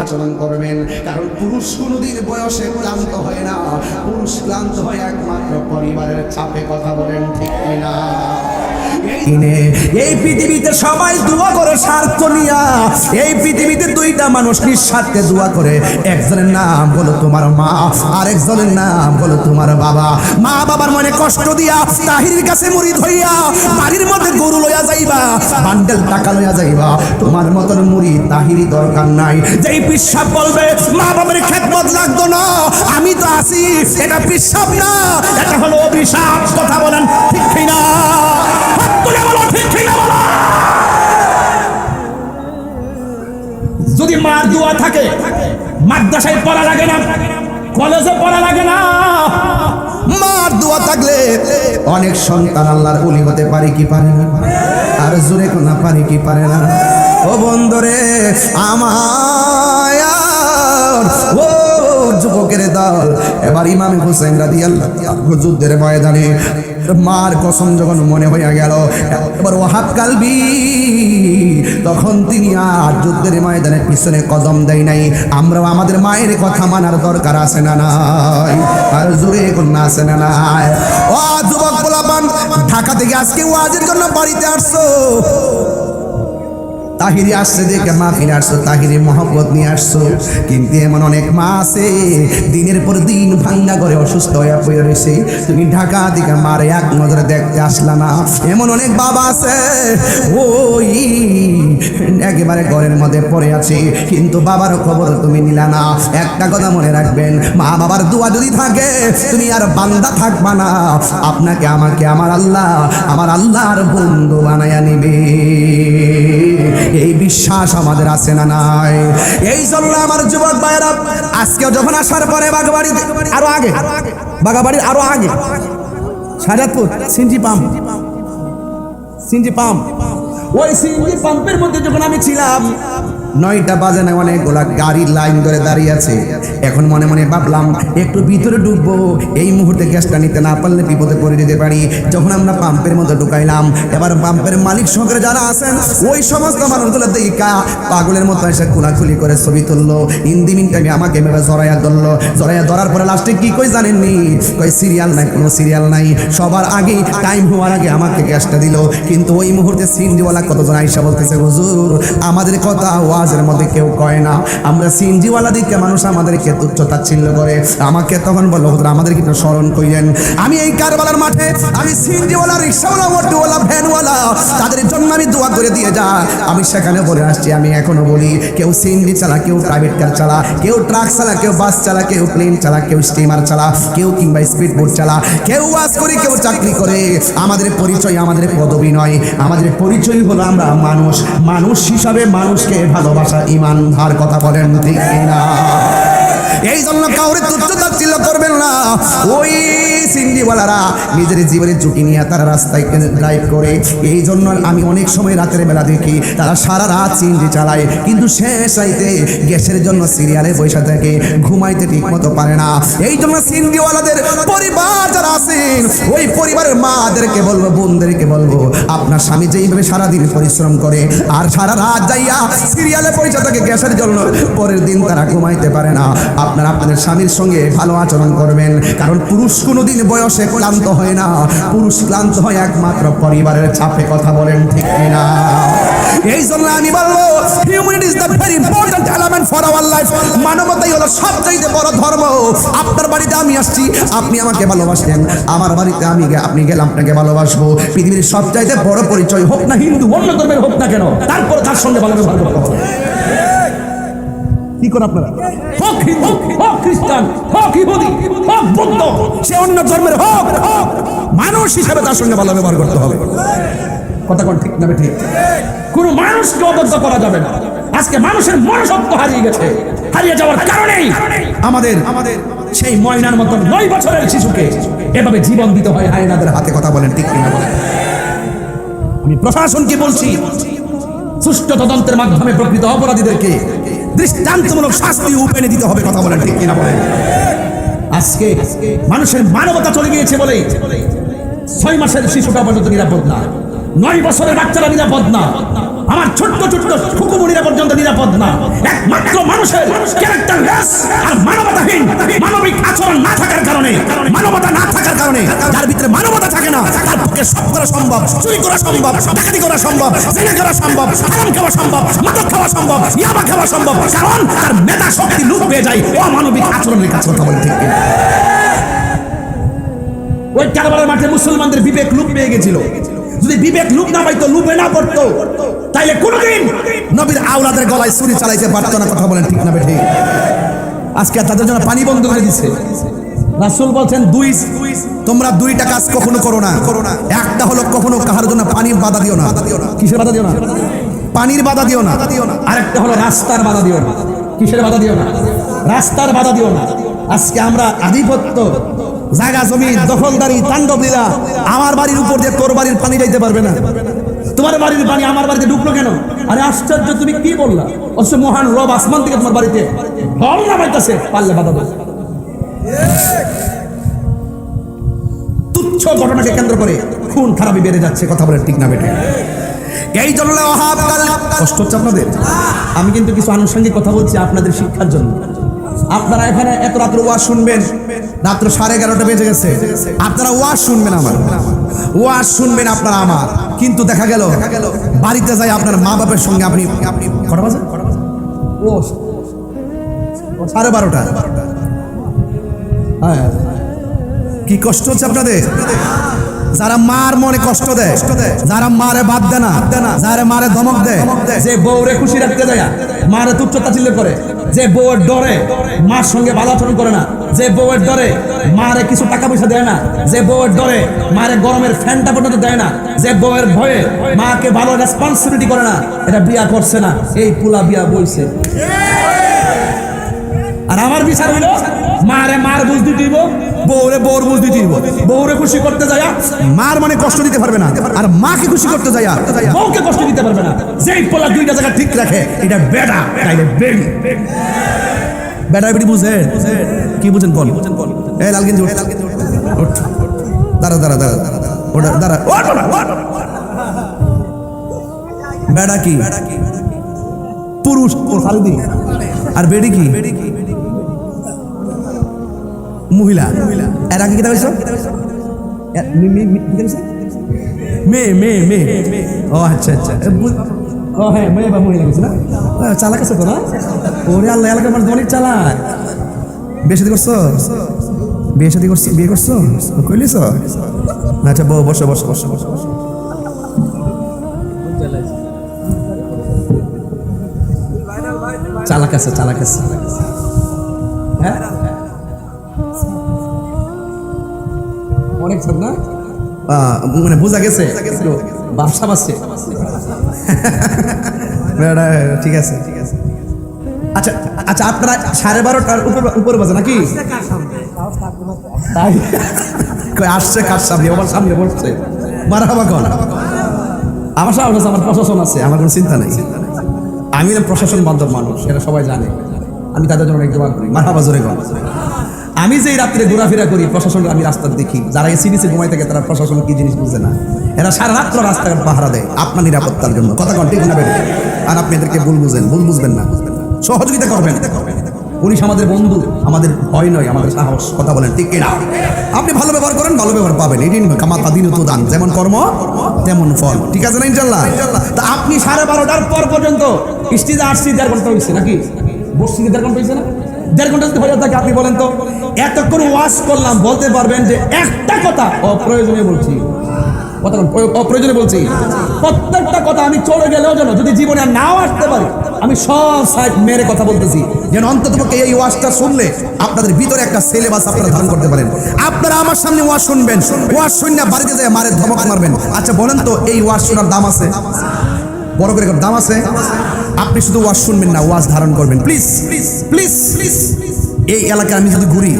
আচরণ করবেন। কারণ পুরুষ কোনোদিন বয়সে ক্লান্ত হয় না। পুরুষ ক্লান্ত হয় একমাত্র পরিবারের চাপে কথা বলেন ঠিক কিনা? কিনে এই পৃথিবীতে সবাই দোয়া করে স্বার্থ নিয়া। এই পৃথিবীতে দুইটা মানুষ নিঃস্বার্থে দোয়া করে। একজনের নাম হলো তোমার মা, আরেকজনের নাম হলো তোমার বাবা। মা বাবার মনে কষ্ট দিয়া তাহিরের কাছে মুড়ি ধইয়া বাড়ির মধ্যে গরু লইয়া যাইবা, বান্ডেল, টাকা লইয়া যাইবা। তোমার মতন মুড়ি তাহিরি দরকার নাই। যেই পিসাব বলবে, মা বাবার খেদমত লাগতো না, আমি তো আছি, এটা পিসাব না, এটা হলো অভিশাপ। কথা বলেন ঠিক হাত যদি মার দোয়া থাকে, মাদ্রাসায় পড়া লাগে না, কলেজে পড়া লাগে না। মার দোয়া থাকলে অনেক সন্তান আল্লাহর উলি হতে পারে কি পারে না? আর জোরে কোনা পারে কি পারে না? ও বন্ধরে, আমায় ও যুবকের দল এবার ইমাম হুসেন রাদি আল্লাহ যুদ্ধের ময়দানে মার কসম যখন মনে হইয়া গেল, এবার ওহাব কালবি। তখন তিনি আর যুদ্ধের ময়দানে পিছনে কদম দেয় নাই। আমরাও আমাদের মায়ের কথা মানার দরকার আছে না নাই? আর জোরে কন্যা আছে না নাই? ও যুবক পোলাপান, ঢাকা থেকে আজকে ওয়াজের জন্য বাড়িতে আসছো। তাহিরি আসছে দেখে মা ফিরে আসছো, তাহিরি মহব্বত নিয়ে আসছো। কিন্তু এমন অনেক মা আছে, দিনের পর দিন ভাঙ্গা করে অসুস্থ হয়ে পড়ে রয়েছে। তুমি ঢাকা দিকে মারে এক নজরে দেখতে আসলা না। এমন অনেক বাবা আছে, ওই একেবারে ঘরের মধ্যে পড়ে আছে। কিন্তু বাবার খবর তুমি নিলা না। একটা কথা মনে রাখবেন, মা বাবার দোয়া যদি থাকে, তুমি আর বান্দা থাকবা না। আপনাকে, আমাকে, আমার আল্লাহ, আমার আল্লাহর বন্ধু বানায়া নিবে। এই বিশ্বাস আমাদের আছে না নাই? এই জন্য আমার যুবক ভাইরা আজকে যখন আসার পরে বাগাবাড়িতে আরও আগে বাগাবাড়ির আরও আগে Sajadpur CNG pump. CNG pump. ওই সিনজি পাম্পের মধ্যে যখন আমি ছিলাম নয়টা বাজে না অনেকগুলা গাড়ির লাইন ধরে দাঁড়িয়ে আছে। এখন মনে মনে ভাবলাম, একটু ভিতরে ঢুকবো। এই মুহূর্তে গ্যাসটা নিতে না পারলে বিপদে পড়ে যেতে পারি। যখন আমরা পাম্পের মধ্যে ঢুকাইলাম, এবার পাম্পের মালিক সহকারে যারা আছেন, ওই সমস্ত মানুষগুলো দেখা, পাগলের মতো এসে খোলাখুলি করে ছবি তুললো। ইন্দি মিনটাকে আমাকে এভাবে জড়াইয়া ধরলো। জড়াইয়া ধরার পরে লাস্টে কি কই জানেননি? কই সিরিয়াল নাই, কোনো সিরিয়াল নাই। সবার আগে টাইম হওয়ার আগে আমাকে গ্যাসটা দিল। কিন্তু ওই মুহূর্তে সিনজিওয়ালা কতজন আইসা বলতেছে, হুজুর, আমাদের কথা ওয়াজের মধ্যে কেউ কয় না। আমরা সিনজিওয়ালা দিকে মানুষ আমাদেরকে তুচ্ছ তাচ্ছিল্য করে। আমাকে তখন বলল, হুজুর, আমাদের কিন্তু স্মরণ কইলেন আমি এই কারবালার মাঠে, আমি সিনজিওয়ালা রিক্সাওয়ালা, অটোওয়ালা, ভ্যানওয়ালা, তাদের জন্য আমি দোয়া করে দিয়ে যা। আমি সেখানে বলে আসছি, আমি এখনও বলি, কেউ সিএনজি চালা, কেউ প্রাইভেট কার চালা, কেউ ট্রাক চালা, কেউ বাস চালা, কেউ প্লেন চালা, কেউ স্টিমার চালা, কেউ কিংবা স্পিড বোট চালা, কেউ ওয়াজ করে, কেউ চাকরি করে। আমাদের পরিচয় আমাদের পদবি নয়। আমাদের পরিচয় হলো আমরা মানুষ। মানুষ হিসাবে মানুষকে ভালোবাসা ইমান ধার কথা বলেন ঠিক না এই জন্য কাউরে তুচ্ছ তাচ্ছিল্য করবেন না। ওই সিন্ডিওয়ালারা নিজের জীবনের ঝুঁকি নিয়ে তারা রাস্তায় ড্রাইভ করে। এই জন্য আমি অনেক সময় রাতের বেলা দেখি তারা সারা রাত সিন্ডি চালায়। কিন্তু শেষ রাইতে গ্যাসের জন্য সিরিয়ালে বসে থাকে, ঘুমাইতে ঠিক মতো পারে না। এই জন্য সিন্ডিওয়ালাদের পরিবার যারা আছেন, ওই পরিবারের মাদেরকে বলব, বোনদেরকে বলব, আপনার স্বামী যেইভাবে সারাদিন পরিশ্রম করে, আর সারা রাত যাইয়া সিরিয়ালে পয়সা থাকে গ্যাসের জন্য, পরের দিন তারা ঘুমাইতে পারে না। আপনারা আপনাদের স্বামীর সঙ্গে ভালো আচরণ করবেন। কারণ পুরুষ কোনোদিন বয়সে ক্লান্ত হয় না। পুরুষ ক্লান্ত হয় একমাত্র পরিবারের চাপে কথা বলেন, ঠিক কিনা? এই জন্য আমি বলব humanity is the very important element for our life মানবতাই হলো সবচেয়ে বড় ধর্ম। আপনার বাড়িতে আমি আসছি, আপনি আমাকে ভালোবাসেন। আমার বাড়িতে আমি আপনি গেলে আপনাকে ভালোবাসবো। পৃথিবীর সবচাইতে বড় পরিচয় হোক না হিন্দু, অন্য ধর্মের হোক না কেন, তারপর তার সঙ্গে ভালো ব্যবহার করতে হবে। কি করেন আপনারা? হোক হিন্দু, হোক খ্রিস্টান, হোক ইহুদি, হোক বৌদ্ধ, সে অন্য ধর্মের হোক হোক মানুষ হিসেবে তার সঙ্গে ভালো ব্যবহার করতে হবে। কথা কোন ঠিক না ঠিক? কোন মানুষকে অবদ্ধ করা যাবে না। আজকে মানুষের মনসত্ব হারিয়ে গেছে। হারিয়ে যাওয়ার কারণেই আমাদের আমাদের সেই ময়নার মতো নয় বছরের শিশুকে এভাবে জীবন দিতে হয় আয়নাদের হাতে। কথা বলেন ঠিক কিনা? বলেন আমি প্রশাসনকে বলছি, সুষ্ঠু তদন্তের মাধ্যমে প্রকৃত অপরাধীদেরকে দৃষ্টান্তমূলক শাস্তি উপেনে দিতে হবে, কথা বলেন ঠিক কিনা বলেন। আজকে মানুষের মানবতা চলে গিয়েছে বলে ছয় মাসের শিশুটা পর্যন্ত নিরাপদ না, নয় বছরের বাচ্চারা নিরাপদ না। আমার ছোট্ট ছোট্ট ফুকুমুনিরা পর্যন্ত নিরাপদ না। একমাত্র মানুষের ক্যারেক্টারলেস আর মানবতাহীন মানবিক আচরণ না থাকার কারণে, মানবতা না থাকার কারণে, যার ভিতরে মানবতা থাকে না, তার পক্ষে সব করা সম্ভব, চুরি করা সম্ভব, ডাকাতি করা সম্ভব, জেনা করা সম্ভব, হারাম খাওয়া সম্ভব, মাদক খাওয়া সম্ভব, ইয়াবা খাওয়া সম্ভব, কারণ তার মেধা শক্তি লুপ পেয়ে যায় অমানবিক আচরণের কাছে, কথা বলে ওই কারবারের মাঠে মুসলমানদের বিবেক লুপ পেয়ে গেছিল। যদি বিবেক লুপ না পাইতো, লুপে না পড়তো, তাইলে কোনোদিন নবীর আওলাদের গলায় ছুরি চালাইতে পারতো না কথা বলেন ঠিক না বেঠি। আজকে তাদের জন্য পানি বন্ধ করে দিছে। রাসূল বলছেন, দুই তোমরা দুইটা কাজ কখনো করো না। একটা হলো কখনো কাহার জন্য পানির বাধা দিও না। কিসের বাধা দিও না? পানির বাধা দিও না। আরেকটা হলো রাস্তার বাধা দিও না। কিসের বাধা দিও না? রাস্তার বাধা দিও না। আজকে আমরা আধিপত্য জায়গা জমি দখলদারি তাণ্ডব লীলা আমার বাড়ির উপর দিয়ে তোর বাড়ির পানি যাইতে পারবে না। তোমার বাড়ির পানি আমার বাড়িতে ঢুকলো কেন? আরে আশ্চর্য, তুমি কি বললা? অবশ্য মহান রব আসমান থেকে তোমার বাড়িতে পারলে তুচ্ছ ঘটনাকে কেন্দ্র করে খুন খারাপি বেড়ে যাচ্ছে, কথা বলে ঠিক না বেটে। এই জন্য কষ্ট হচ্ছে আপনাদের। আমি কিন্তু কিছু আনুষঙ্গিক কথা বলছি আপনাদের শিক্ষার জন্য। আপনারা এখানে এত রাত্র ওয়াজ শুনবেন? রাত্র সাড়ে এগারোটা বেজে গেছে। আপনারা ওয়াজ শুনবেন আমার। ওয়াজ শুনবেন আপনারা আমার। কিন্তু দেখা গেল, বাড়িতে যাই আপনার মা বাপের সঙ্গে আপনি সাড়ে বারোটা। হ্যাঁ। কি কষ্ট হচ্ছে আপনাদের? যারা মার মনে কষ্ট দেয়, যারা মারে বাদ দেয় না, যারা মারে ধমক দেয়, যে বউরে খুশি রাখতে যায় মারে তুচ্ছ তাচ্ছিল্য করে। যে বউয়ের ডরে মার সঙ্গে ভালো আচরণ করে না, যে বউয়ের ডরে মারে কিছু টাকা পয়সা দেয় না, যে বউয়ের ডরে মারে গরমের ফ্যানটা পর্যন্ত দেয় না, যে বউয়ের ভয়ে মাকে ভালো রেসপন্সিবিলিটি করে না, এটা বিয়া করছে না, এই পুলা বিয়া বইছে। আর আমার বিচার হইল মারে মার বুঝ দিতে দিব বউরে বউর বুঝ দিতে দিব বউরে খুশি করতে যায়, মার মানে কষ্ট দিতে পারবে না। আর মাকে খুশি করতে যাইয়া বউকে কষ্ট দিতে পারবে না। যেই পোলা দুইটা জায়গা ঠিক রাখে, এটা বেটা তাইলে বেড়ি। বেটা বেটি বুঝে? কি বুঝেন বল? এই লাল গেঞ্জি ওঠ। দাঁড়া দাঁড়া দাঁড়া ওটা, দাঁড়া, ওঠ। বেটা কি? পুরুষ, ও খালদি আর বেডি কি? মহিলা। এর আগে কি হয়েছ মেয়ে মেয়ে মেয়ে। ও আচ্ছা আচ্ছা ও হ্যাঁ মেয়ে বা মহিলা কিছু না? চালাক আছে তো না? ওরে আল্লাহ এলাকা আমার অনেক চালাক। বিয়ে শাদী করছ? বিয়ে শাদী করছ? বিয়ে করছ? কইলিস আচ্ছা বসো বসো বসো বসো বসো। চালাক আছে চালাক আছে। হ্যাঁ? অনেক আহ, মানে বোঝা গেছে? ব্যবসা আছে ঠিক আছে। আচ্ছা আচ্ছা আপনারা সাড়ে বারোটার উপর উপর নাকি? তাই? আসছে কার সামনে? আমার সামনে বসছে। আমার সাহস আছে আমার প্রশাসন আছে আমার কোনো চিন্তা নেই। আমি প্রশাসন বান্ধব মানুষ সেটা সবাই জানে। আমি তাদের জন্য অনেক দোয়া করি। মারা হাবা জোরে কর আমি যেই রাত্রে ঘোরাফেরা করি প্রশাসন আমি রাস্তা দেখি। যারা এসি নিচে ঘুমাই থাকে, তারা প্রশাসন কি জিনিস বুঝে না। এরা সারা রাত্র রাস্তাঘাট পাহারা দেয় আপনার নিরাপত্তার জন্য। কথা কন, ঠিক না আর আপনি এদেরকে ভুল বুঝেন, ভুল বুঝবেন না। সহযোগিতা করবেন। পুলিশ আমাদের বন্ধু, আমাদের ভয় নয়, আমাদের সাহস। কথা বলেন, ঠিক কিনা? আপনি ভালো ব্যবহার করেন, ভালো ব্যবহার পাবেন। এটাই নিবে কামা তাদিন তো দান। যেমন কর্ম, তেমন ফল। ঠিক আছে না ইনশাল্লাহ তা আপনি সাড়ে বারোটার পর পর্যন্ত স্টেজে আসছি দেড় ঘণ্টা হয়েছে নাকি? বসছি দেড় ঘণ্টা হয়েছে না? দেড় ঘণ্টা যদি হয়ে থাকে আপনি বলেন তো এতক্ষণ ওয়াশ করলাম বলতে পারবেন যে একটা কথা অপ্রয়োজনীয় বলছি। কথা বল, অপ্রয়োজনীয় বলছি। প্রত্যেকটা কথা আমি চলে গেলেও যেন যদি জীবনে নাও আসতে পারি আমি সব সাইড মেরে কথা বলতেছি। যেন অন্তত এই ওয়াজটা শুনলে আপনাদের ভিতরে একটা সিলেবাস আপনারা ধারণ করতে পারেন। আপনারা আমার সামনে ওয়াজ শুনবেন। ওয়াজ শুনে বাড়িতে যায় মারের ধমক মারবেন। আচ্ছা বলেন তো এই ওয়াশ শোনার দাম আছে? বড় করে দাম আছে? আপনি শুধু ওয়াজ শুনবেন না, ওয়াজ ধারণ করবেন। প্লিজ প্লিজ প্লিজ এই এলাকায় আমি যদি ঘুরি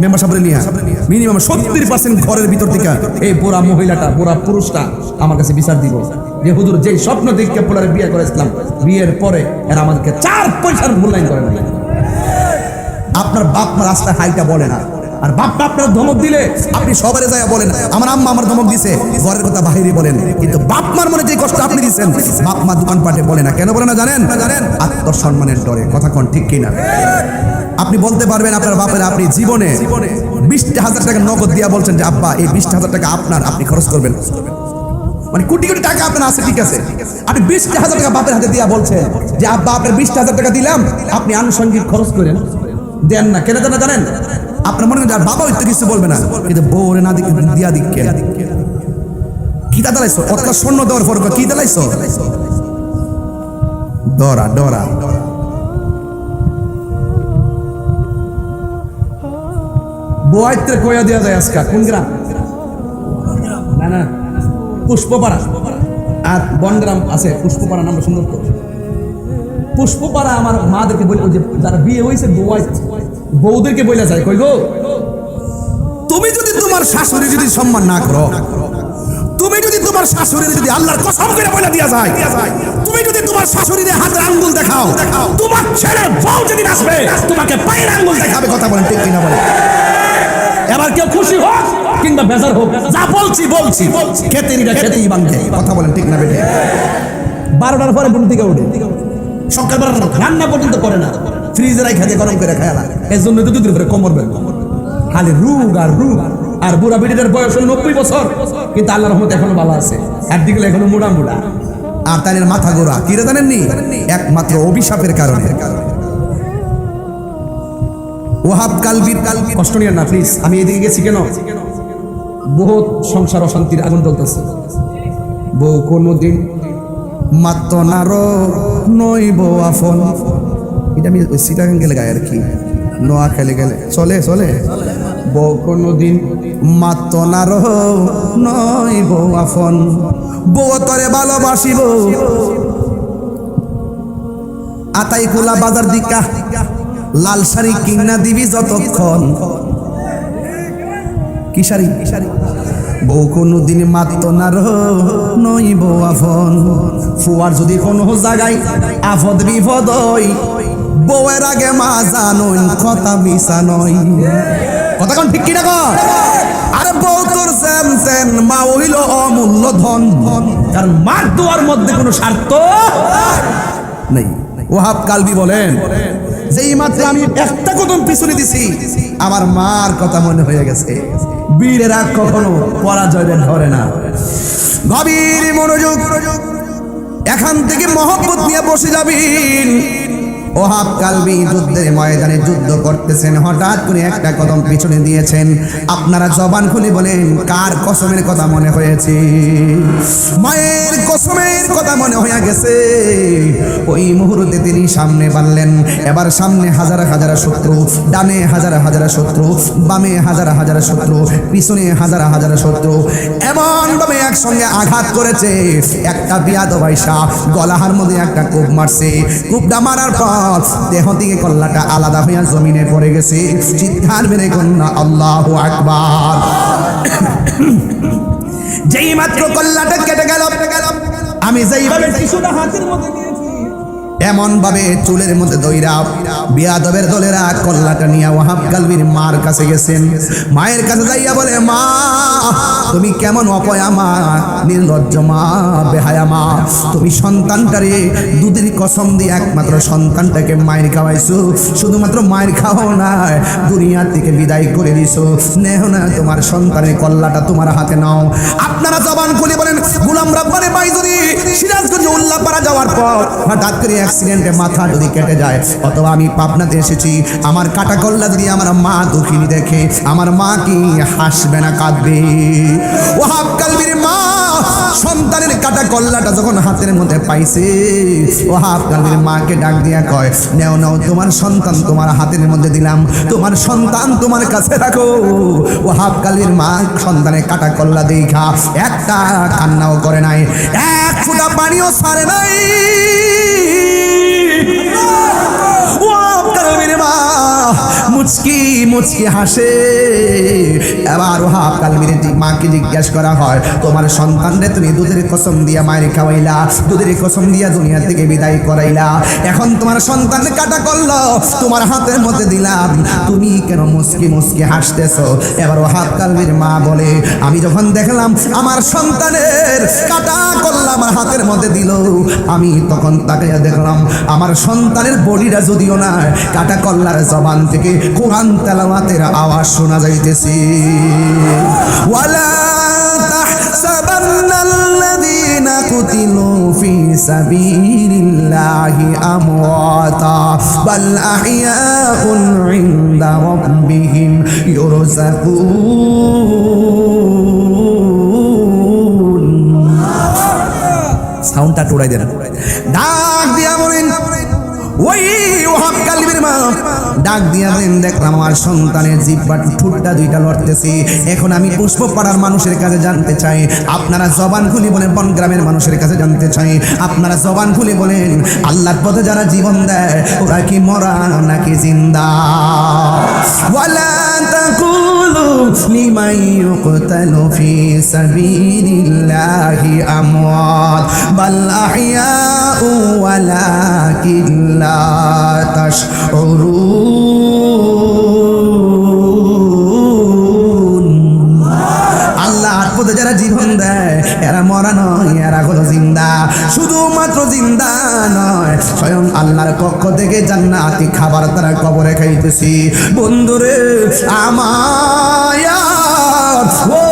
মেম্বার সাহেব নিয়ে মিনিমাম সত্তর পার্সেন্ট ঘরের ভিতর থেকে এই বুড়া মহিলাটা, বুড়া পুরুষটা আমার কাছে বিচার দিব। যে হুজুর, যেই স্বপ্ন দেখে পোলারে বিয়ে করেছিলাম বিয়ের পরে এরা আমাদেরকে চার পয়সার মূল্যায়ন করে না আপনার বাপ মা রাস্তায় হাইটা বলে না। আর বাপ আপনার ধমক দিলে আপনি সবারে যায় বলেন, আমার আম্মা আমার ধমক দিছে। ঘরের কথা বাহিরে বলেন। কিন্তু বাপ মার মনে যে কষ্ট আপনি দিচ্ছেন, বাপ মা দোকান পাটে বলে না। কেন বলে না জানেন জানেন? আত্মসম্মানের ডরে। কথা কোন ঠিক কিনা? আপনি বলতে পারবেন আপনার বাপের আপনি জীবনে বিশটা হাজার টাকা নগদ দিয়া বলছেন যে, আব্বা, এই বিশটা হাজার টাকা আপনার, আপনি খরচ করবেন। মানে কোটি কোটি টাকা আপনার আছে, ঠিক আছে। আপনি বিশটা হাজার টাকা বাপের হাতে দিয়া বলছেন যে, আব্বা, আপনার বিশটা হাজার টাকা দিলাম, আপনি আনুষঙ্গিক খরচ করেন। দেন না। কেন দেন না জানেন? আপনার মনে করেন যে আর বাবা হয়তো কিছু বলবে না। কিন্তু বউরে না দিক দিয়া দিক। কে দাঁড়াইছো অত স্বর্ণ দেওয়ার পর কি দাঁড়াইছো ডরা ডরা বোয়াইত্রে কয়া দেওয়া যায় আজকা? কোন গ্রাম? না না। পুষ্পপাড়া। আর বনগ্রাম আছে পুষ্পপাড়া নামটা সুন্দর তো পুষ্পপাড়া আমার মাদেরকে বলে যে যারা বিয়ে হয়েছে বউদেরকে বলে যায়, কই গো? তুমি যদি তোমার শাশুড়ি যদি সম্মান না করো, তুমি যদি তোমার শাশুড়ি যদি আল্লাহর কসম করে বলে দিয়া যায়, তুমি যদি তোমার শাশুড়ির হাতের আঙ্গুল দেখাও, তোমার ছেলে বউ যদি আসবে তোমাকে পায়ের আঙ্গুল দেখাবে, কথা বলেন, ঠিক কিনা বলে এবার কেউ খুশি হোক কিংবা বেজার হোক, যা বলছি বলছি, খেতে খেতেই বান্ধে কথা বলেন, ঠিক না বেটে বারোটার পরে বুন থেকে উঠে। সকালবেলা রান্না পর্যন্ত করে না। ফ্রিজে রাই খেতে গরম করে খায় এর জন্য তো দুদিন করে কোমর বের খালি রুগ আর রুগ। আর বুড়া বেটিটার বয়স হলো নব্বই বছর। কিন্তু আল্লাহ রহমত এখনও ভালো আছে। একদিকে এখনও মুড়া মুড়া আর তাদের মাথা গোড়া কিরে জানেননি? একমাত্র অভিশাপের কারণে। ওহাব কালবির কালবি, কষ্ট নিয়ে না প্লিজ আমি এদিকে গেছি কেন? বহুত সংসার অশান্তির আগুন জ্বলতেছে। বউ কোনোদিন মাত্র নারো নইব আফন এটা আমি সিটাগান গেলে গায়ে আর কি নোয়া খেলে গেলে। চলে চলে। বউ কোনোদিন মাত্র নারো নইব আফন বউ তরে ভালোবাসিব। আতাই খোলা বাজার দিকা, লাল শাড়ি কিনা দিবি যতক্ষণ। কি শাড়ি কি শাড়ি? বউ কোনো দিন মাত্ত না রহ নই বউ আফন ফুয়ার যদি কোনো জায়গায় আফদ বিপদ বউয়ের আগে মা জানই, কথা মিশা নই কথা কোন, ঠিক কিনা কর আরে বউ তোর সেন সেন মা হইল অমূল্য ধন। কারণ মার দোয়ার মধ্যে কোনো স্বার্থ নেই। ওহাব কালবি বলেন। যেই মাত্র আমি একটা কদম পিছনে দিছি, আমার মার কথা মনে হয়ে গেছে। বীরের কখনো পরাজয়ের ধরে না। গভীর মনোযোগ, এখান থেকে মহব্বত নিয়ে বসে যাবেন ওহাব কালবি যুদ্ধের ময়দানে যুদ্ধ করতেছেন। হঠাৎ করে একটা কদম পিছনে দিয়েছেন। আপনারা জবান খুলে বলেন, কার কসমের কথা মনে হয়েছে? মায়ের কসমের কথা মনে হয়ে গেছে। ওই মুহূর্তে তিনি সামনে বানলেন এবার সামনে হাজার হাজার শত্রু, ডানে হাজার হাজার শত্রু, বামে হাজার হাজার শত্রু, পিছনে হাজার হাজার শত্রু এমন ভাবে একসঙ্গে আঘাত করেছে। একটা বিয়াদ বাইসা গলাহার মধ্যে একটা কূপ মারছে। কূপটা মারার পর দেহ থেকে কল্লাটা আলাদা হইয়া জমিনে পড়ে গেছে। চিৎকার মেরে কন্যা, আল্লাহ আকবার। যেই মাত্র কল্লাটা কেটে গেল, আমি যেইভাবে শিশুটা হাতের মধ্যে নিয়েছি এমন ভাবে চুলের মধ্যে দইরা বিয়াদবের দলেরা কল্লাটা নিয়ে ওয়াহাব কালবির মার কাছে গেছেন। মায়ের কাছে যাইয়া বলে, মা, তুমি কেমন অপয়া মা, নির্লজ্জ মা, বেহায়া মা? তুমি সন্তানটারে দুধের কসম দিয়ে একমাত্র সন্তানটাকে মায়ের খাওয়াইছো। শুধুমাত্র মায়ের খাওয়াও না দুনিয়া থেকে বিদায় করে দিছো। নেহ না, তোমার সন্তানের কল্লাটা তোমার হাতে নাও। আপনারা জবান খুলে বলেন, গুলাম রাব্বানি যদি সিরাজগঞ্জ উল্লাপাড়া যাওয়ার পর হঠাৎ করে অ্যাক্সিডেন্টে মাথা যদি কেটে যায়, অথবা আমি পাবনাতে এসেছি, আমার কাটা কল্লা যদি আমার মা দুঃখিনী দেখে, আমার মা কি হাসবে না কাঁদবে? ওহাব কালবির মা, সন্তানের কাটা কল্লাটা যখন হাতের মধ্যে পাইছে ওহাব কালবির মাকে ডাক দিয়া কয়, নেও, নাও, তোমার সন্তান তোমার হাতের মধ্যে দিলাম, তোমার সন্তান তোমার কাছে রাখো। ওহাব কালবির মা সন্তানের কাটা কল্লা দেখা, একটা কান্নাও করে নাই, এক ফোঁটা পানিও ছাড়ে নাই। মুচকি মুচকি হাসে। এবার ওহাব কালবির মাকে জিজ্ঞাসা করা হয়, তোমার সন্তানরে তুমি দুধের কসম দিয়া মায়ের খাওয়াইলা, দুধের কসম দিয়া দুনিয়া থেকে বিদায় করাইলা। এখন তোমার সন্তান কাটা করল, তোমার হাতের মধ্যে দিলাম। তুমি কেন মুসকি মুসকি হাসতেছো? এবার ওহাব কালবির মা বলে, আমি যখন দেখলাম আমার সন্তানের কাটা করলাম আমার হাতের মধ্যে দিল, আমি তখন তাকে দেখলাম, আমার সন্তানের বডিটা যদিও না, কাটা কল্লার জবান থেকে কোরআন কালামাতের আওয়াজ শোনা যাইতেছে। ওয়ালা সাউন্ডটা টোড়াই দেন। ডাক দিয়া বলেন, ওই ওহাব কালিমের মা ডাক দিয়া বলেন দেখলাম আমার সন্তানের জিব্বা ঠুটটা দুইটা লড়তেছে। এখন আমি পুষ্প পাড়ার মানুষের কাছে জানতে চাই। আপনারা জবান খুলি বলেন বন গ্রামের মানুষের কাছে জানতে চাই। আপনারা জবান খুলে বলেন, আল্লাহর পথে যারা জীবন দেয়, ওরা কি মরা নাকি জিন্দা? ওয়ালা যারা জীবন দেয়, এরা মরা নয়, এরা হলো জিন্দা। শুধুমাত্র জিন্দা নয়, স্বয়ং আল্লাহর কক্ষ থেকে জান্নাতি খাবার তারা কবরে খাইতেছি। বন্ধুরে, আমায় ও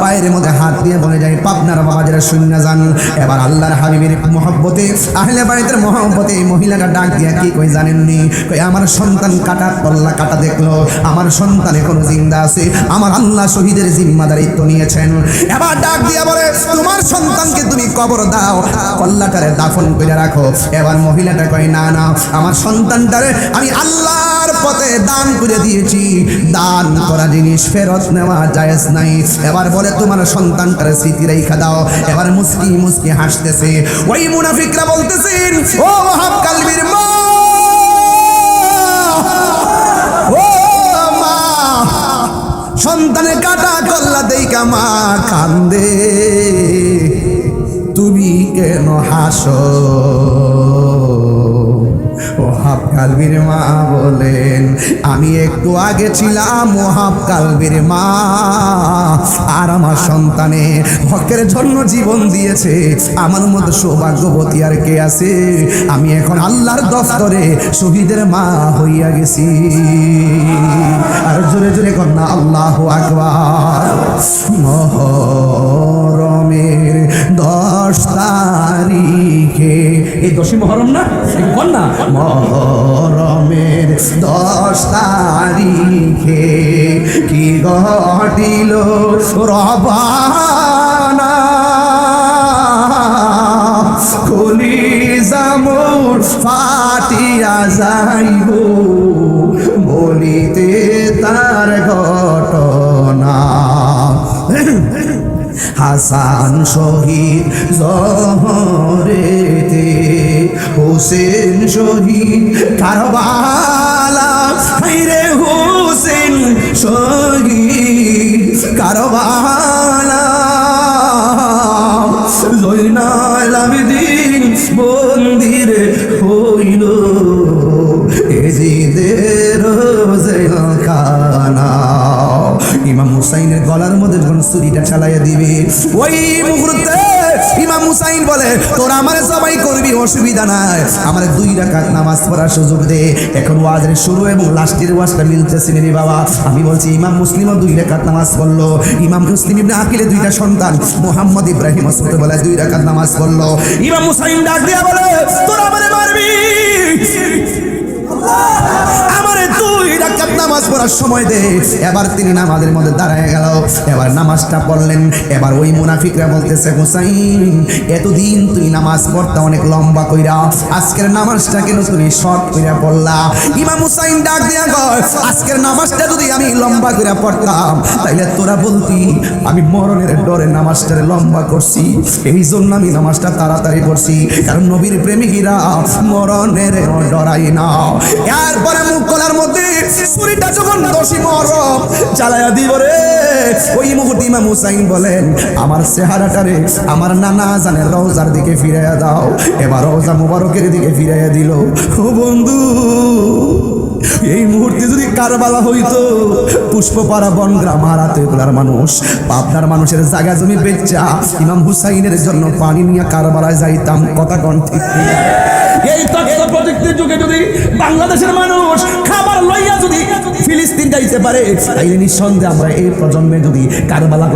পায়ের মধ্যে হাত দিয়ে বলে যায়, পাবনার বাবা যারা শূন্য যান এবার আল্লাহর হাবিবের মহব্বতে, আহলে বাড়িতে মহব্বতে মহিলাটা ডাক কি কই জানেননি? আমার সন্তান কাটা কল্লা কাটা দেখল। আমার সন্তান এখনও জিন্দা আছে। আমার আল্লাহ শহীদের জিম্মাদারিত্ব নিয়েছেন। এবার ডাক দিয়া বলে, তোমার সন্তানকে তুমি কবর দাও। কল্লাটারে দাফন করে রাখো। এবার মহিলাটা কয়, না না, আমার সন্তানটারে আমি আল্লাহর পথে দান করে দিয়েছি। দান করা জিনিস ফেরত নেওয়া জায়েজ নাই। এবার বলে, তোমার সন্তানটার স্মৃতি রেখা দাও। এবার মুস্কি মুস্কি হাসতেছে। ওই মুনাফিকরা বলতেছেন, ও হাব মা! সন্তানের কাটা কল্লা দেইকা মা কান্দে। তুমি কেন হাসো? কালবির মা বলেন, আমি একটু আগে ছিলাম ওহাব কালবির মা। আর আমার সন্তানে হকের জন্য জীবন দিয়েছে। আমার মতো সৌভাগ্যবতী আর কে আছে? আমি এখন আল্লাহর দফতরে শহীদের মা হইয়া গেছি। আর জোরে জোরে কন্যা, আল্লাহ আকবার। মহরমের দশ তারিখে এই দশী মহরম না? কর না মহরমের দশ তারিখে কি ঘটিল রবানা? খুলি জামুর ফাটিয়া যাইব বলিতে তার ঘটনা। হাসান শহীদ জহরেতে হোসেন শহীদ কারবালা হাইরে হোসেন শহীদ কারবালা হইল ইমাম হুসাইনের গলার মধ্যে যখন চালাইয়া দিবে, ওই মুহূর্তে ইমাম হুসাইন বলে, তোরা আমার সবাই করবি, অসুবিধা নাই। আমার দুই রাকাত নামাজ পড়ার সুযোগ দে। এখন ওয়াজের শুরু এবং লাস্টের ওয়াজটা মিলতেছে রে বাবা। আমি বলছি, ইমাম মুসলিমও দুই রাকাত নামাজ পড়ল। ইমাম মুসলিম ইবনে আকিলে দুইটা সন্তান, মোহাম্মদ ইব্রাহিম বলে দুই রাকাত নামাজ পড়ল। ইমাম হুসাইন ডাক দিয়া বলে, তোরা আমারে মারবি। আমারে দুই রাকাত নামাজ পড়া করার সময় দে। এবার তিনি নামাজের মধ্যে দাঁড়ায় গেল। এবার নামাজটা পড়লেন। এবার ওই মুনাফিকরা বলতেছে, হুসাইন, এতদিন তুই নামাজ পড়তা অনেক লম্বা কইরা, আজকের নামাজটা কেন তুমি শর্ট কইরা পড়লা? ইমাম হুসাইন ডাক দিয়া কয়, আজকের নামাজটা যদি আমি লম্বা কইরা পড়তাম, তাইলে তোরা বলতি, আমি মরণের ডরে নামাজটা লম্বা করছি। এই জন্য আমি নামাজটা তাড়াতাড়ি করছি কারণ নবীর প্রেমিকীরা মরণের ডরাই না। এরপরে মুখ কলার মধ্যে ছুরিটা যখন দোষী মরম চালায়া দিব রে, ওই মুহূর্তে ইমাম হুসাইন বলেন, আমার চেহারাটারে আমার নানা জানের রওজার দিকে ফিরাইয়া দাও এবার রওজা মুবারকের দিকে ফিরাইয়া দিল ও বন্ধু, এই মুহূর্তে যদি কারবালা হইতো, পুষ্পপাড়া বনগ্রাম হারাতে এগুলার মানুষ, পাবনার মানুষের জায়গা জমি বেচা, ইমাম হুসাইনের জন্য পানি নিয়ে কারবালায় যাইতাম, কথা কিনা? এই তথ্য প্রযুক্তির যুগে যদি বাংলাদেশের মানুষ খাবার লইয়া যদি ফিলিস্তিন যাইতে পারে, তাইলে নিঃসন্দেহে আমরা এই প্রজন্মে যদি কারবালা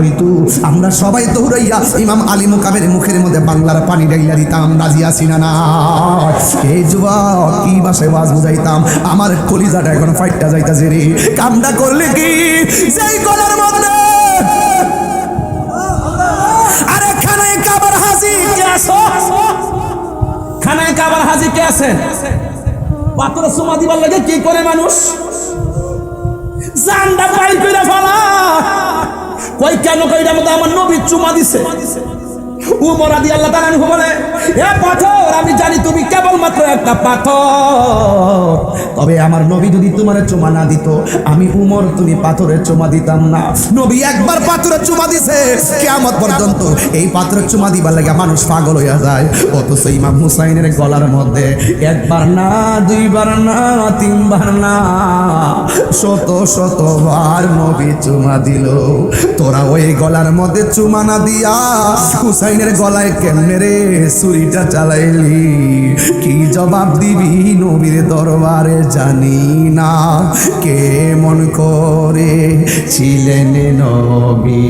আমরা সবাই দৌড়াইয়া ইমাম আলী মুখের মধ্যে বাংলার পানি দিতাম, রাজি আছি না না। এই যুবক, কি ভাষায় ওয়াজ বুঝাইতাম? আমার কলিজাটা এখন ফাইটটা যাইতাছে রে। কামটা করলে কি? সেই গলার মধ্যে। আরে খানায় কাবার হাসি আছো? খানায় কাবার হাজি কে আছেন? পাথরে সুমা দিবার লাগে কি করে মানুষ? জানটা পাই করে ফেলা। কই কেন কইরা মতো আমার নবী চুমা দিছে। উমর আদি আল্লাহ তাআলা বলে, এ পাথর আমি জানি তুমি কেবলমাত্র একটা পাথর। তবে আমার নবী যদি তোমার চুমা না দিত, আমি উমর তুমি পাথরের চুমা দিতাম না। নবী একবার পাথরের চুমা দিছে। কিয়ামত পর্যন্ত এই পাথরের চুমা দিবার লাগে মানুষ পাগল হইয়া যায়। অথচ ইমাম হুসাইনের গলার মধ্যে একবার না, দুইবার না, তিনবার না, শত শতবার নবী চুমা দিল। তোরা ওই গলার মধ্যে চুমা না দিয়া হুসাইনের গলায় কেমনে রে ছুরিটা চালাইলি? কি জবাব দিবি নবীর দরবারে জানি না। কেমন করে ছিলেন নবী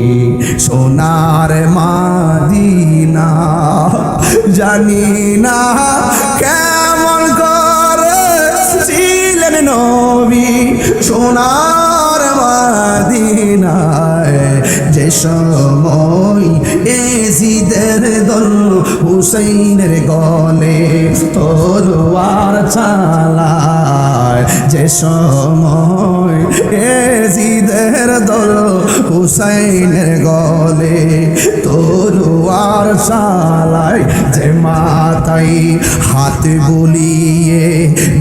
সোনার মাদিনা? জানি না কেমন করে ছিলেন নবী সোনার মাদিনায়। যে সময় এজিদের দল হুসൈনের গলে তলোয়ার চালায় যে সময় এজিদের দল হুসൈনের গলে তলোয়ার চালায় যে মাতাই হাত বুলিয়ে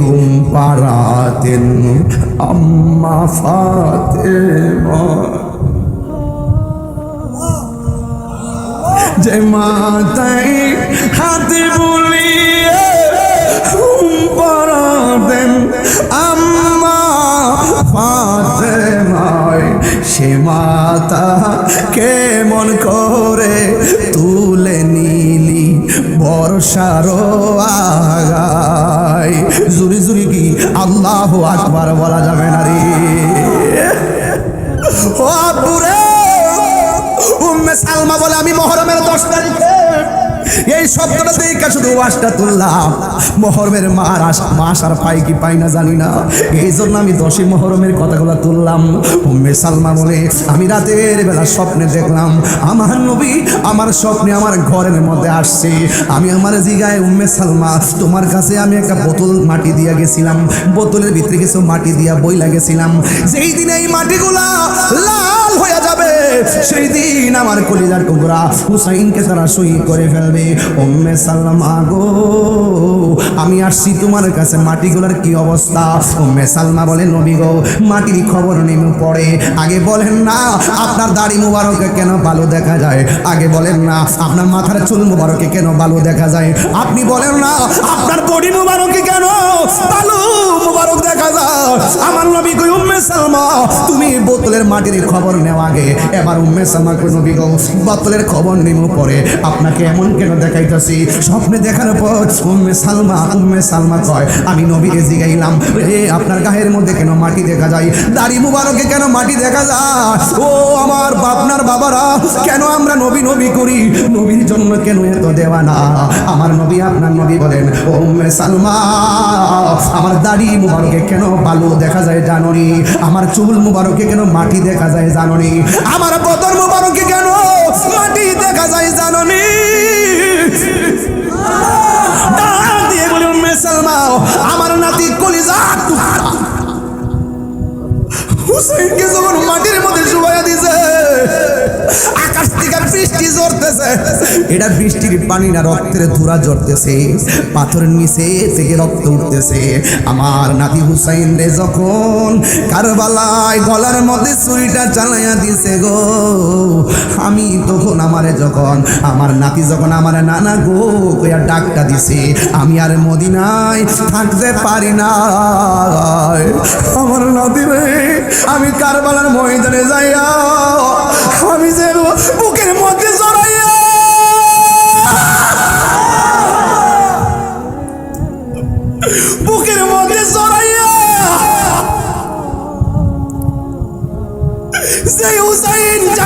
ঘুম পাড়াতেন আম্মা ফাতেমা। হাতে বুলিয়ে ঘুম আম্মা ফাতেমায় সে মাতা কেমন করে তুলে নিলি? বর্ষার আগায়। জুরি জুরি কি আল্লাহ আকবার বলা যাবে না রে? ও আব্বুরে বলে আমি মহরমের দশ তারিখে শব্দটা দেখে শুধু ওয়াজটা তুললাম। মহরমের মার আস মাস আর পাই কি পাই না জানি না। এই জন্য আমি দশই মহরমের কথাগুলো তুললাম। উম্মে সালমা বলে, আমি রাতের বেলা স্বপ্নে দেখলাম, আমার নবী আমার স্বপ্নে আমার ঘরের মধ্যে আসছে। আমি আমার জিগায়, উম্মে সালমা, তোমার কাছে আমি একটা বোতল মাটি দিয়া গেছিলাম। বোতলের ভিতরে কিছু মাটি দিয়া বই লাগেছিলাম যেই দিন এই মাটিগুলা লাল হয়ে যাবে, সেই দিন আমার কলিজার টুকরা হুসাইনকে তারা সই করে ফেলবে। ওম্মে সালমা গো আমি আসছি তোমার কাছে। মাটিগুলোর কি অবস্থা? ওম্মে সালমা বলে, নবী গো, মাটির খবর নেমে পড়ে। আগে বলেন না, আপনার দাড়ি মুবারকে কেন ভালো দেখা যায়? আগে বলেন না, আপনার মাথার চুল মুবারকে কেন ভালো দেখা যায়? আপনি বলেন না, আপনার বডি মুবারকে কেন ভালো মুবারক দেখা যায়? আমার নবী কই উম্মে সালমা, তুমি বোতলের মাটির খবর নেওয়া আগে। এবার উম্মে সালমা নবী গো, বোতলের খবর নিমু পরে আপনাকে এমন কেন দেখাইতাছি স্বপ্নে দেখার পর উম্মে সালমা উম্মে সালমা কয়, আমি নবীকে জিগাইলাম রে আপনার গায়ের মধ্যে কেন মাটি দেখা যায়? দাড়ি মুবারকে কেন মাটি দেখা যায়? ও, আমার বাপনার বাবারা, কেন আমরা নবী নবী করি? নবীর জন্য কেন এত দেওয়া না? আমার নবী আপনার নবী বলেন উম্মে সালমা, আমার দাড়ি মুবারকে কেন বালু দেখা যায় জানুনি? আমার চুল মুবারকে কেন মাটি দেখা যায় জাননি? আমার বদর মুবারকে কেন দেখা যায় জাননি দিয়ে বলি উম্মে সালমা আমার নাতি কলিজা। টুকরা হুসাইনকে ঝরতেছে এটা বৃষ্টির পানি না রক্তের ধুরা ঝরতেছে, পাথরের নিচে থেকে রক্ত উঠতেছে। আমার নাতি হুসাইন রে যখন কারবালায় গলার মধ্যে চালাইয়া দিছে গো, আমি তখন আমারে যখন, আমার নাতি যখন নানা গো কইয়া ডাকটা দিছে, আমি আর মদিনায় থাকতে পারি না আমার নাতি রে, আমি কারবালার ময়দানে যাইয়া, আমি যে বুকের মধ্যে জড়াইয়া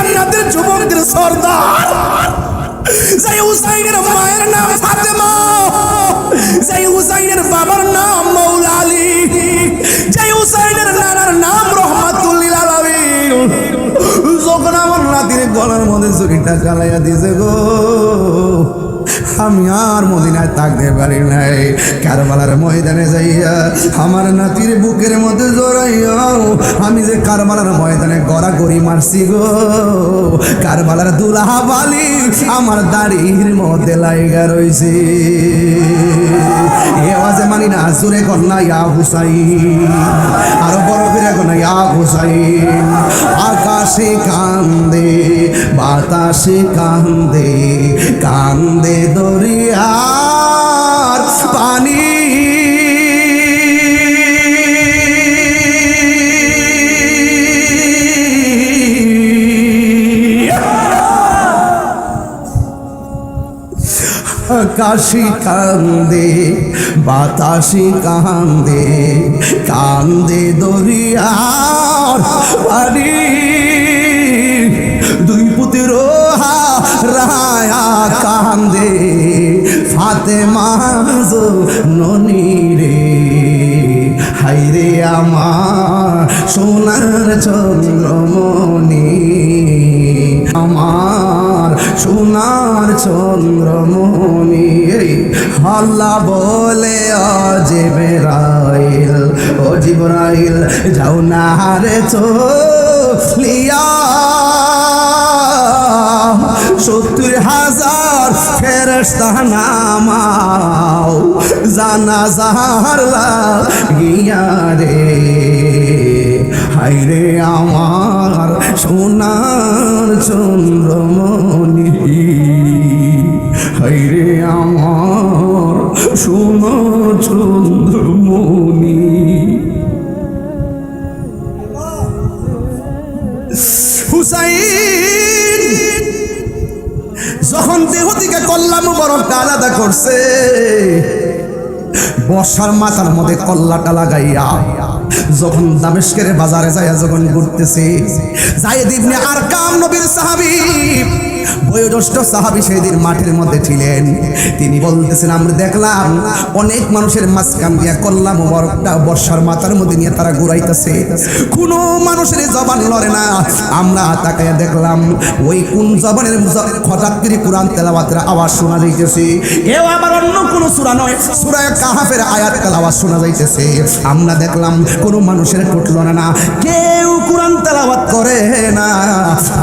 জান্নাতের যুবকদের সর্দার। যাই হুসাইনের মায়ের নাম ফাতেমা, যাই হুসাইনের বাবার নাম মৌলা আলী যাই হুসাইনের নানার নাম রহমাতুল্লিল আলামিন। যখন আমার নাতির গলার মধ্যে চুরিটা চালাইয়া দিছে গো আমি আর মদিনায় থাকতে পারি নাই। কারবালার ময়দানে যাইয়া আমার নাতির বুকের মধ্যে জড়াইয়া, আমি যে কারবালার ময়দানে গড়া গড়ি মারছি গো, কারবালার দুলাহা বালি আমার দাড়ির মধ্যে লাইগা রয়েছে এ আওয়াজে মানি না, জোরে কন্যা ইয়া হুসাইন। আরও বড় ফিরে কন্যা ইয়া হুসাইন। আকাশে কান্দে, বাতাসে কান্দে কান্দে দরিয়ার পানি। আকাশি কান্দে বাতাসি কান্দে কান্দে দরিয়ার পানি। দুই পুতির রায়া কান্দে ফাতে মাজ ননি রে হাইরে আমার সোনার চন্দ্রমণি। আমার সোনার চন্দ্রমণি। হল্লা বলে অজেবেরাইল ও জিবরাইল, যাও না রে চলিয়া। ফেরস্তা নামাও জানা জাহার গিয়া রে। হাইরে আমার সোনার চন্দ্রমণি। হাইরে আমার সোনার চন্দ্রমণি। হুসাইন, যখন কল্লা মুবারকটা আলাদা করছে। বর্ষার মাথার মধ্যে কল্লাটা লাগাইয়া যখন দামেশকের বাজারে যাইয়া যখন ঘুরতেছে, জায়েদ ইবনে আরকাম নবীর সাহাবী বয়োজ্যেষ্ঠ সাহাবী সেদিন মাঠের মধ্যে ছিলেন। তিনি বলতেছেন, আমরা দেখলাম অনেক মানুষের মাঝখান দিয়া কল্লা মুবারকটা বর্ষার মাথার মধ্যে নিয়ে তারা ঘুরাইতেছে। কোনো মানুষের জবান লড়ে না। আমরা তাকায় দেখলাম, ওই কোন জবানের হঠাৎ করে কোরআন তেলাওয়াতের আওয়াজ শোনা যাইতেছে। এও আবার অন্য কোনো সূরা নয়, সূরা কাহাফের আয়াত তেলাওয়াত শোনা যাইতেছে। আমরা দেখলাম, কোনো মানুষের ঠোঁট লড়ে না। কেউ কোরআন তেলাওয়াত করে না।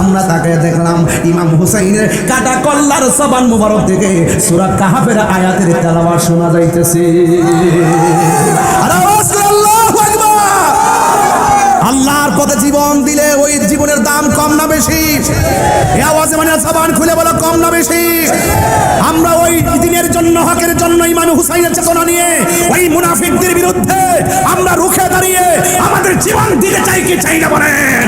আমরা তাকে দেখলাম, ইমাম হুসাইনের কাটা কল্লার সবান মুবারক থেকে সূরা কাহাফের আয়াতের তেলাওয়াত শোনা যাইতেছে। আল্লাহর পথে জীবন দিলে ওই জীবনের দাম কম না বেশি। এ আওয়াজে মানে জবান খুলে বলো কম না বেশি। আমরা ওই দিনের জন্য, হকের জন্য ইমাম হুসাইনের চেতনা নিয়ে ওই মুনাফিকদের বিরুদ্ধে আমরা রুখে দাঁড়িয়ে আমাদের জীবন দিতে চাই কি চাই না বলেন।